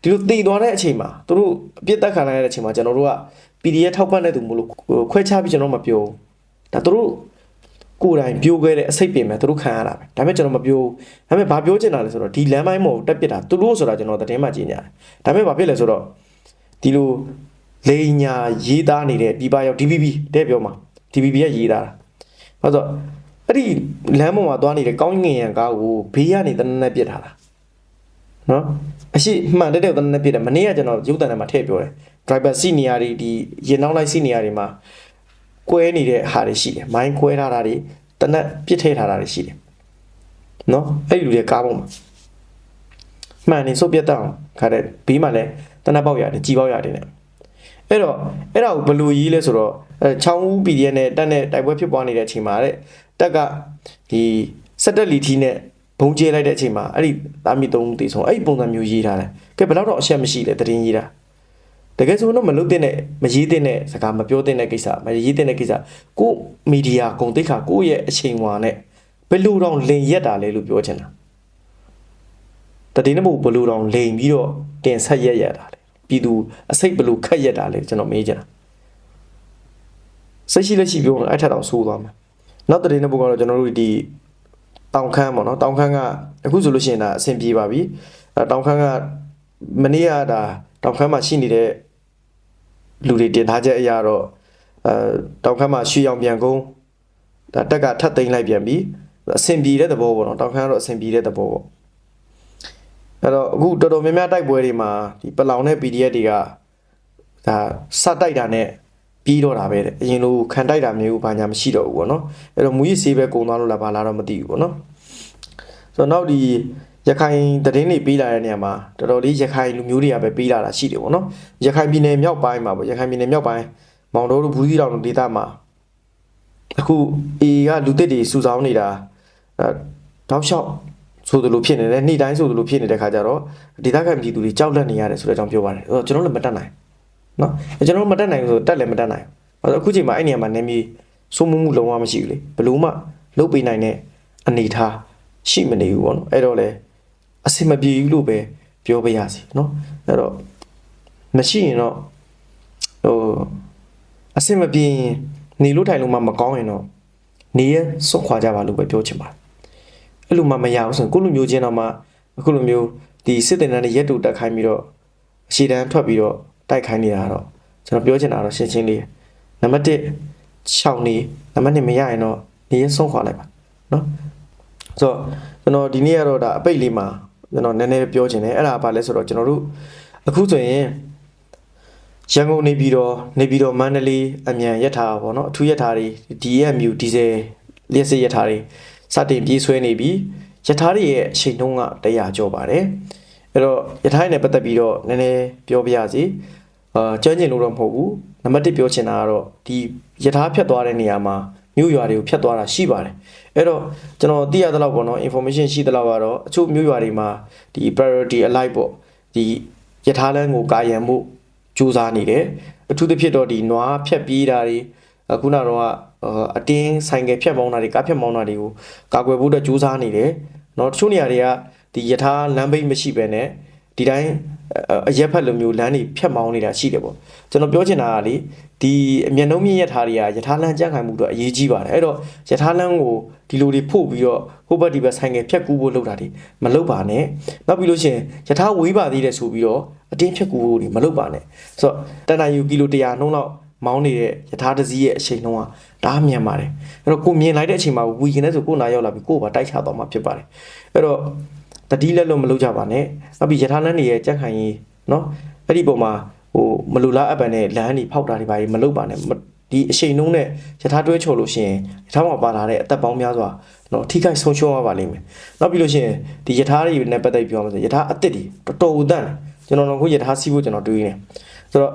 [SPEAKER 1] ဒီလိုတည်သွားတဲ့အချိန်မှာသူတို့အပြစ်တက်ခံလိုက်ရတဲ့အချိန်မှာကျွန်တော်တို့က PDF ထောက်ပံ့တဲ့သူမလို့ခွဲခြားပြီးကျွန်တော်မပြောဘူးဒါသူတို့ကိုယ်တိုင်ပြိုးခဲ့တဲ့အစိတ်ပင်ပဲသူတို့ခံရတာပဲဒါပေမဲ့ကျွန်တော်မပြောဘူးဒါပေမဲ့ဘာပြောချင်တာလဲဆိုတော့ဒီလမ်းပိုင်းမို့တက်ပစ်တာသူတို့ဆိုတာကျွန်တော်သတင်းမှကြီးညာတယ်ဒါပေမဲ့ဘာဖြစ်လဲဆိုတော့ဒီလိုလိန်ညာရေးသားနေတဲ့ဒီပါရောက် DVB တဲ့ပြောမှာ DVB ကရေးသားတာဘာလို့အဲ့ဒီလမ်းပေါ်မှာသွားနေတဲ့ကောင်းငင်ရန်ကားကိုဘေးကနေတနက်နဲ့ပြစ်ထားတာ နော်အရှိမှန်တဲ့တဲ့တနက်နဲ့ပြစ်တယ်မနေ့ကကျွန်တော်ရုပ်တံထဲမှာထည့်ပြောတယ် driver seat နေရာတွေဒီရင်နောက်လိုက် seat နေရာတွေမှာကွဲနေတဲ့ဟာတွေရှိတယ်မိုင်းကွဲထားတာတွေတနက်ပြစ်ထည့်ထားတာတွေရှိတယ်နော်အဲ့ဒီလူတွေကားပေါ်မှာမှန်နေစုပ်ပြတ်တော့ခါတဲ့ဘေးမှာလည်းတနက်ပေါက်ရတယ်ကြီးပေါက်ရတယ်နဲ့အဲ့တော့အဲ့ဒါကိုဘယ်လိုရေးလဲဆိုတော့အဲချောင်းဦး PDF နဲ့တက်နဲ့တိုက်ပွဲဖြစ်ပွားနေတဲ့အချိန်မှာတဲ့တက်ကဒီစက်တက်လီထီနဲ့ ဘုံကျဲလိုက်တဲ့အချိန်မှာအဲ့ဒီသားမီသုံးတေဆုံးအဲ့ဒီပုံစံမျိုးရေးထားတယ်ကဲဘယ်တော့တော့အရှက်မရှိလဲတရင်ရေးတာတကယ်ဆိုတော့မလုပ်တဲ့နဲ့မရေးတဲ့နဲ့စကားမပြောတဲ့နဲ့ကိစ္စမရေးတဲ့နဲ့ကိစ္စကိုမီဒီယာဂုံတိတ်ခါကိုရဲ့အချိန်ဝါနဲ့ဘယ်လိုတော့လင်ရက်တာလဲလို့ပြောချင်တာတတိနဘဘယ်လိုတော့လိန်ပြီးတော့တင်ဆက်ရက်ရက်တာလဲပြည်သူအစိတ်ဘယ်လိုခက်ရက်တာလဲကျွန်တော်မေးချင်တာစိတ်ရှိလက်ရှိပြောရင်အဲ့ထက်တော့ဆိုးသွားမှာနောက်တတိနဘကတော့ကျွန်တော်တို့ဒီ တောင်ခမ်းပေါ့နော်တောင်ခမ်းကအခုဆိုလို့ရှိရင်ဒါအဆင်ပြေပါပြီအဲတောင်ခမ်းကမနေ့ကဒါတောင်ခမ်းမှာရှိနေတဲ့လူတွေတင်ထားချက်အရာတော့အဲတောင်ခမ်းမှာရွှေရောင်ပြန်ကုန်းဒါတက်ကထပ်သိမ်းလိုက်ပြန်ပြီအဆင်ပြေတဲ့သဘောပေါ့နော်တောင်ခမ်းကတော့အဆင်ပြေတဲ့သဘောပေါ့အဲ့တော့အခုတော်တော်များများတိုက်ပွဲတွေမှာဒီပလောင်နဲ့ PDF တွေကဒါစတိုက်တာနဲ့ ပြီးတော့တာပဲတဲ့အရင်လိုခံတိုက်တာမျိုးဘာညာမရှိတော့ဘူးပေါ့နော်အဲ့တော့မူရစ်ဆေးပဲကုံသွားလို့လားဘာလားတော့မသိဘူးပေါ့နော်ဆိုတော့နောက်ဒီရခိုင်သတင်းတွေပေးလာတဲ့နေရာမှာတော်တော်လေးရခိုင်လူမျိုးတွေကပဲပေးလာတာရှိတယ်ပေါ့နော်ရခိုင်ပြည်နယ်မြောက်ပိုင်းမှာပေါ့ရခိုင်ပြည်နယ်မြောက်ပိုင်းမောင်တော်တို့ဘူးကြီးတောင်ဒေသမှာအခုအေကလူတစ်တွေစုဆောင်းနေတာအဲတောက်လျှောက်ဆိုသလိုဖြစ်နေတယ်နေ့တိုင်းဆိုသလိုဖြစ်နေတဲ့ခါကျတော့ဒေသခံပြည်သူတွေကြောက်လန့်နေရတယ်ဆိုတဲ့အကြောင်းပြောပါတယ်အဲ့တော့ကျွန်တော်လည်းမတက်နိုင် နော်ကျွန်တော်တို့မတက်နိုင်ဘူးဆိုတက်လည်းမတက်နိုင်ဘူးအခုချိန်မှာအဲ့နေရာမှာနေမီစိုးမှုမှုလုံးဝမရှိဘူးလေဘယ်လို့မှလုတ်ပေးနိုင်တဲ့အနေထားရှိမနေဘူးပေါ့နော်အဲ့တော့လေအဆင်မပြေဘူးလို့ပဲပြောပြရစီနော်အဲ့တော့မရှိရင်တော့ဟိုအဆင်မပြေရင်နေလို့ထိုင်လို့မှမကောင်းရင်တော့နေရစွန့်ခွာကြပါလို့ပဲပြောချင်ပါတယ်အဲ့လိုမှမရဘူးဆိုရင်ကိုလူမျိုးချင်းတော့မှအခုလိုမျိုးဒီစစ်တင်တန်းနဲ့ရက်တူတက်ခိုင်းပြီးတော့အရှိတန်းထွက်ပြီးတော့ တိုက်ခိုင်းနေတာတော့ကျွန်တော်ပြောချင်တာတော့ရှင်းရှင်းလေးနံပါတ်1 6နေနံပါတ်2မရရင်တော့နေရဆုံးခွာလိုက်ပါနော်ဆိုတော့ကျွန်တော်ဒီနေ့ကတော့ဒါအပိတ်လေးမှာကျွန်တော်နည်းနည်းပြောချင်တယ်အဲ့ဒါဘာလဲဆိုတော့ကျွန်တော်တို့အခုဆိုရင်ရန်ကုန်နေပြီးတော့နေပြီးတော့မန္တလေးအမြန်ရက်ထားပါဘောเนาะအထူးရက်ထားတွေ DMU ဒီဇယ်လျှက်စစ်ရက်ထားတွေစတင်ပြေးဆွဲနေပြီးရက်ထားတွေရဲ့အချိန်နှုန်းက100ကျော်ပါတယ်အဲ့တော့ရက်ထားတွေနဲ့ပတ်သက်ပြီးတော့နည်းနည်းပြောပြရစီ အာကြမ်းကျင်လို့တော့မဟုတ်ဘူးနံပါတ်1ပြောချင်တာကတော့ဒီယထာဖြတ်သွားတဲ့နေရာမှာမြို့ရွာတွေကိုဖြတ်သွားတာရှိပါတယ်အဲ့တော့ကျွန်တော်သိရသလောက်ပေါ့နော် information ရှိသလောက်ကတော့အချို့မြို့ရွာတွေမှာဒီ priority alike ပေါ့ဒီယထာလန်းကိုကာယံမှုစူးစမ်းနေတယ်အထူးသဖြင့်တော့ဒီနွားဖြတ်ပြေးတာတွေအခုနတော့အတင်းဆိုင်ကယ်ဖြတ်မောင်းတာတွေကားဖြတ်မောင်းတာတွေကိုကာကွယ်ဖို့အတွက်စူးစမ်းနေတယ်เนาะတချို့နေရာတွေကဒီယထာလမ်းဘိတ်မရှိဘဲနဲ့ဒီတိုင်း အရက်ဖက်လိုမျိုးလမ်းတွေဖြတ်မောင်းနေတာရှိတယ်ပေါ့ကျွန်တော်ပြောချင်တာကလေဒီအမျက်နှုံးမြင့်ရထားတွေကယထာလမ်းကြန့်ခိုင်မှုတော့အရေးကြီးပါတယ်အဲ့တော့ယထာလမ်းကိုဒီလိုတွေဖို့ပြီးတော့ဟိုဘက်ဒီဘက်ဆိုင်ငယ်ဖြတ်ကူးဖို့လုပ်တာတွေမလုပ်ပါနဲ့နောက်ပြီးလို့ရှိရင်ယထာဝေးပါသေးတယ်ဆိုပြီးတော့အတင်းဖြတ်ကူးဖို့တွေမလုပ်ပါနဲ့ဆိုတော့တန်တာယူကီလို100နှုန်းလောက်မောင်းနေတဲ့ယထာတစည်းရဲ့အချိန်နှုန်းကဒါအမြန်ပါတယ်အဲ့တော့ကိုမြင်လိုက်တဲ့အချိန်မှာဝီကင်းနဲ့ဆိုကိုနာရောက်လာပြီးကိုပါတိုက်ချသွားမှာဖြစ်ပါတယ်အဲ့တော့ တတိလက်လို့မလုပ်ကြပါနဲ့နောက်ပြီးယထာလန်းတွေရဲ့ကြက်ခိုင်ကြီးနော်အဲ့ဒီပုံမှာဟိုမလူလားအပန်နဲ့လမ်းတွေဖောက်တာတွေပါမလုပ်ပါနဲ့ဒီအချိန်နှုန်းနဲ့ယထာတွဲချော်လို့ရှိရင်ယထာမှာပါလာတဲ့အသက်ပေါင်းများစွာနော်ထိခိုက်ဆုံးရှုံးရပါလိမ့်မယ်နောက်ပြီးလို့ရှိရင်ဒီယထာတွေနဲ့ပတ်သက်ပြောမှဆိုယထာအစ်စ်တွေတော်တော်ဦးတန့်တယ်ကျွန်တော်တို့ခုယထာစီးဖို့ကျွန်တော်တွေးနေဆိုတော့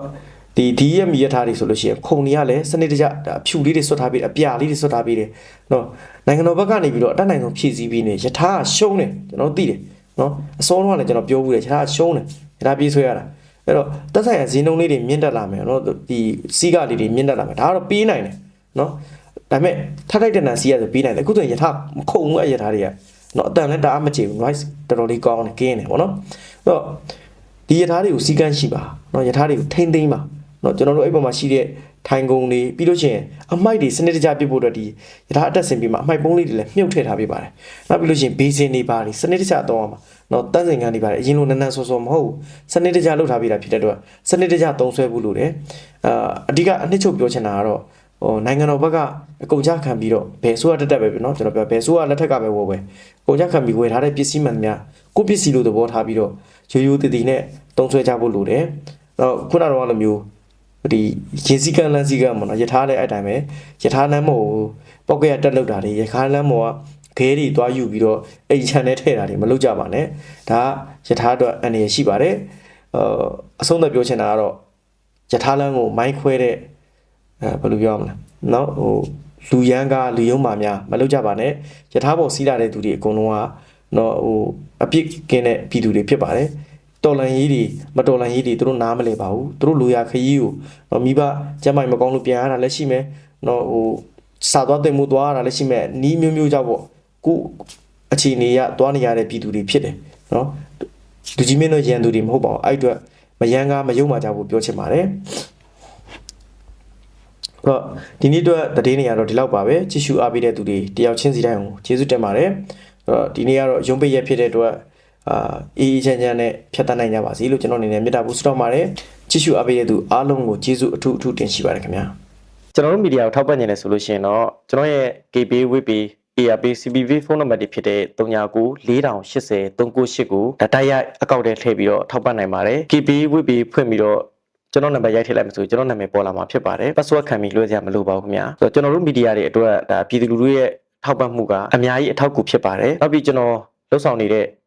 [SPEAKER 1] ဒီ DM ရထားတွေဆိုလို့ရှိရင်ခုံတွေကလည်းစနစ်တကျအဖြူလေးတွေဆွတ်ထားပြီးအပြာလေးတွေဆွတ်ထားပြီးတယ်နော်နိုင်ငံတော်ဘက်ကနေပြီးတော့အတက်နိုင်ဆုံးဖြည့်ဆည်းပြီးနေရထားရှုံးတယ်ကျွန်တော်သိတယ်နော်အစောတော့လည်းကျွန်တော်ပြောဘူးတယ်ရထားရှုံးတယ်ရထားပြေးဆွဲရတာအဲ့တော့တက်ဆိုင်ရာဈေးနှုန်းလေးတွေမြင့်တက်လာမယ်နော်ဒီစီးကလေးတွေမြင့်တက်လာမယ်ဒါကတော့ပြေးနိုင်တယ်နော်ဒါပေမဲ့ထထိုက်တန်တန်စီးရဆိုပြေးနိုင်တယ်အခုဆိုရင်ရထားမခုံဘူးအဲ့ရထားတွေကနော်အတန်လည်းတအားမကျေဘူး noise တော်တော်လေးကောင်းတယ်ကင်းတယ်ပေါ့နော်အဲ့တော့ဒီရထားတွေကိုစီးကန်းရှိပါနော်ရထားတွေကိုထိမ့်သိမ့်ပါ เนาะကျွန်တော်တို့အဲ့ပေါ်မှာရှိတဲ့ထိုင်ကုန်တွေပြီးလို့ရှိရင်အမိုက်တွေစနစ်တကျပြစ်ဖို့အတွက်ဒီယထာအတက်ဆင်ပြီးမှအမိုက်ပုံးလေးတွေလည်းမြုပ်ထည့်ထားပေးပါတယ်နောက်ပြီးလို့ရှိရင်ဘေးစင်တွေပါတွေစနစ်တကျတော့အောင်ပါเนาะတန်းစင်ကန်တွေပါတယ်အရင်လိုနန်းနန်းဆောဆောမဟုတ်ဘူးစနစ်တကျလုပ်ထားပေးတာဖြစ်တဲ့အတွက်စနစ်တကျသုံးဆွဲဖို့လိုတယ်အာအဓိကအနှစ်ချုပ်ပြောချင်တာကတော့ဟိုနိုင်ငံတော်ဘက်ကအကုန်ကြခံပြီးတော့ဘယ်ဆိုရတက်တက်ပဲပြီเนาะကျွန်တော်ပြောဘယ်ဆိုရလက်ထက်ကပဲဝယ်ဝယ်အကုန်ကြခံပြီးဝယ်ထားတဲ့ပစ္စည်းမှန်များကိုယ့်ပစ္စည်းလို့သဘောထားပြီးတော့ရိုးရိုးတည်တည်နဲ့သုံးဆွဲကြဖို့လိုတယ်။တော့ခုနကတော့လိုမျိုး ဒီရေစီကန်လန်းစီကန်ပေါ့နော်ယထာလည်းအဲ့တိုင်းပဲယထာလမ်းမို့ပောက်ကရတက်လောက်တာတွေယထာလမ်းမို့ကခဲတွေသွားယူပြီးတော့အိမ်ချန်နဲ့ထည့်တာတွေမလုပ်ကြပါနဲ့။ဒါယထာအတွက်အန္တရာယ်ရှိပါတယ်။အာအဆုံးသတ်ပြောချင်တာကတော့ယထာလမ်းကိုမိုင်းခွဲတဲ့အဲဘယ်လိုပြောရမလဲ။နော်ဟိုလူရန်ကလူယုံမာများမလုပ်ကြပါနဲ့။ယထာပေါ်စီးလာတဲ့သူတွေအကုန်လုံးကနော်ဟိုအပြစ်ကင်းတဲ့ပြည်သူတွေဖြစ်ပါတယ်။ တော်လန်ရေးတွေမတော်လန်ရေးတွေသူတို့နားမလဲပါဘူး။သူတို့လူရခရီးကိုနော်မိဘကျမ်းမိုင်မကောင်းလို့ပြန်ရတာလည်းရှိမယ်။နော်ဟိုစာသွားတင်မှုသွားရတာလည်းရှိမယ်။နီးမျိုးမျိုးကြောက်ပေါ့။ကိုအခြေအနေရသွားနေရတဲ့ပြည်သူတွေဖြစ်တယ်နော်။လူကြီးမင်းတို့ရန်သူတွေမဟုတ်ပါဘူး။အဲ့အတွက်မယန်းကားမယုံမှကြဘူးပြောချင်ပါတယ်။တော့ဒီနေ့အတွက်သတင်းတွေကတော့ဒီလောက်ပါပဲကြည့်ရှုအားပေးတဲ့သူတွေတယောက်ချင်းစီတိုင်းကိုကျေးဇူးတင်ပါတယ်အဲ့တော့ဒီနေ့ကတော့ရုံးပိတ်ရက်ဖြစ်တဲ့အတွက် အာအေးအေးချမ်းချမ်းနဲ့ဖြတ်တန်းနိုင်ကြပါစေလို့ကျွန်တော်အနေနဲ့မေတ္တာပို့ဆုတောင်းပါတယ်ကြည့်ရှုအားပေးတဲ့သူအားလုံးကိုကျေးဇူးအထူးအထူးတင်ရှိပါတယ်ခင်ဗျာကျွန်တော်တို့မီဒီယာကိုထောက်ပံ့နေတယ်ဆိုလို့ရှိရင်တော့ကျွန်တော်ရဲ့ KB WP ARP CBV ဖုန်းနံပါတ်တွေဖြစ်တဲ့39 4080 398ကိုဓာတ်ရိုက်အကောင့်ထဲထည့်ပြီးတော့ထောက်ပံ့နိုင်ပါတယ် KB WP ဖွင့်ပြီးတော့ကျွန်တော်နံပါတ်ရိုက်ထည့်လိုက်မှဆိုကျွန်တော်နာမည်ပေါ်လာမှာဖြစ်ပါတယ် password ခံပြီးလွှဲစရာမလိုပါဘူးခင်ဗျာဆိုတော့ကျွန်တော်တို့မီဒီယာတွေအတွက်ဒါပြည်သူလူထုရဲ့ထောက်ပံ့မှုကအများကြီးအထောက်အကူဖြစ်ပါတယ်နောက်ပြီးကျွန်တော်လှုပ်ဆောင်နေတဲ့